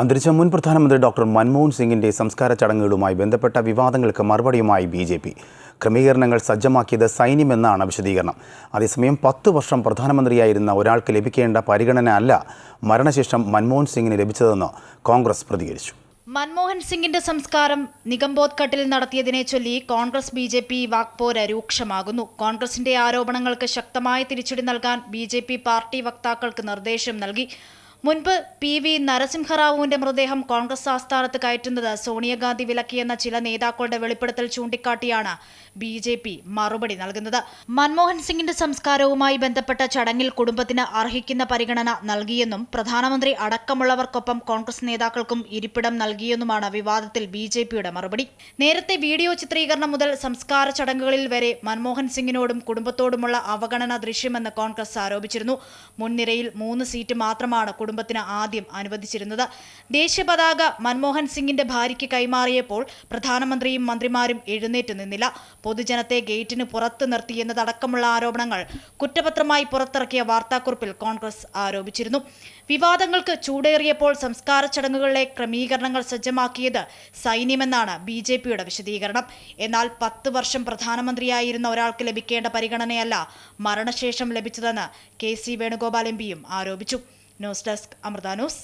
അന്തരിച്ച മുൻ പ്രധാനമന്ത്രി ഡോക്ടർ മൻമോഹൻ സിംഗിന്റെ സംസ്കാര ചടങ്ങുകളുമായി ബന്ധപ്പെട്ട വിവാദങ്ങൾക്ക് മറുപടിയുമായി ബി ജെ പി. ക്രമീകരണങ്ങൾ സജ്ജമാക്കിയത് സൈന്യമെന്നാണ് വിശദീകരണം. അതേസമയം പത്ത് വർഷം പ്രധാനമന്ത്രിയായിരുന്ന ഒരാൾക്ക് ലഭിക്കേണ്ട പരിഗണന അല്ല മരണശേഷം മൻമോഹൻ സിംഗിന് ലഭിച്ചതെന്ന് കോൺഗ്രസ് പ്രതികരിച്ചു. മൻമോഹൻ സിംഗിന്റെ സംസ്കാരം നിഗംബോധ്ഘട്ടിൽ നടത്തിയതിനെ ചൊല്ലി കോൺഗ്രസ് ബി ജെ പി വാക്പോര രൂക്ഷമാകുന്നു. കോൺഗ്രസിന്റെ ആരോപണങ്ങൾക്ക് ശക്തമായ തിരിച്ചടി നൽകാൻ ബി ജെ പി പാർട്ടി വക്താക്കൾക്ക് നിർദ്ദേശം നൽകി. മുൻപ് പി വി നരസിംഹറാവുവിന്റെ മൃതദേഹം കോൺഗ്രസ് ആസ്ഥാനത്ത് കയറ്റുന്നത് സോണിയാഗാന്ധി വിലക്കിയെന്ന ചില നേതാക്കളുടെ വെളിപ്പെടുത്തൽ ചൂണ്ടിക്കാട്ടിയാണ് ബി ജെ പി മറുപടി നൽകുന്നത്. മൻമോഹൻ സിംഗിന്റെ സംസ്കാരവുമായി ബന്ധപ്പെട്ട ചടങ്ങിൽ കുടുംബത്തിന് അർഹിക്കുന്ന പരിഗണന നൽകിയെന്നും പ്രധാനമന്ത്രി അടക്കമുള്ളവർക്കൊപ്പം കോൺഗ്രസ് നേതാക്കൾക്കും ഇരിപ്പിടം നൽകിയെന്നുമാണ് വിവാദത്തിൽ ബി ജെ പിയുടെ മറുപടി. നേരത്തെ വീഡിയോ ചിത്രീകരണം മുതൽ സംസ്കാര ചടങ്ങുകളിൽ വരെ മൻമോഹൻ സിംഗിനോടും കുടുംബത്തോടുമുള്ള അവഗണന ദൃശ്യമെന്ന് കോൺഗ്രസ് ആരോപിച്ചിരുന്നു. മുൻനിരയിൽ മൂന്ന് സീറ്റ് മാത്രമാണ് കുടുംബത്തിന് ആദ്യം അനുവദിച്ചിരുന്നത്. ദേശീയപതാക മൻമോഹൻ സിംഗിന്റെ ഭാര്യയ്ക്ക് കൈമാറിയപ്പോൾ പ്രധാനമന്ത്രിയും മന്ത്രിമാരും എഴുന്നേറ്റ് നിന്നില്ല. പൊതുജനത്തെ ഗേറ്റിന് പുറത്ത് നിർത്തിയെന്നതടക്കമുള്ള ആരോപണങ്ങൾ കുറ്റപത്രമായി പുറത്തിറക്കിയ വാർത്താക്കുറിപ്പിൽ കോൺഗ്രസ് ആരോപിച്ചിരുന്നു. വിവാദങ്ങൾക്ക് ചൂടേറിയപ്പോൾ സംസ്കാര ചടങ്ങുകളിലെ ക്രമീകരണങ്ങൾ സജ്ജമാക്കിയത് സൈന്യമെന്നാണ് ബി ജെ പിയുടെ വിശദീകരണം. എന്നാൽ പത്ത് വർഷം പ്രധാനമന്ത്രിയായിരുന്ന ഒരാൾക്ക് ലഭിക്കേണ്ട പരിഗണനയല്ല മരണശേഷം ലഭിച്ചതെന്ന് കെ സി വേണുഗോപാൽ എം പിയും ആരോപിച്ചു. News desk Amrita news.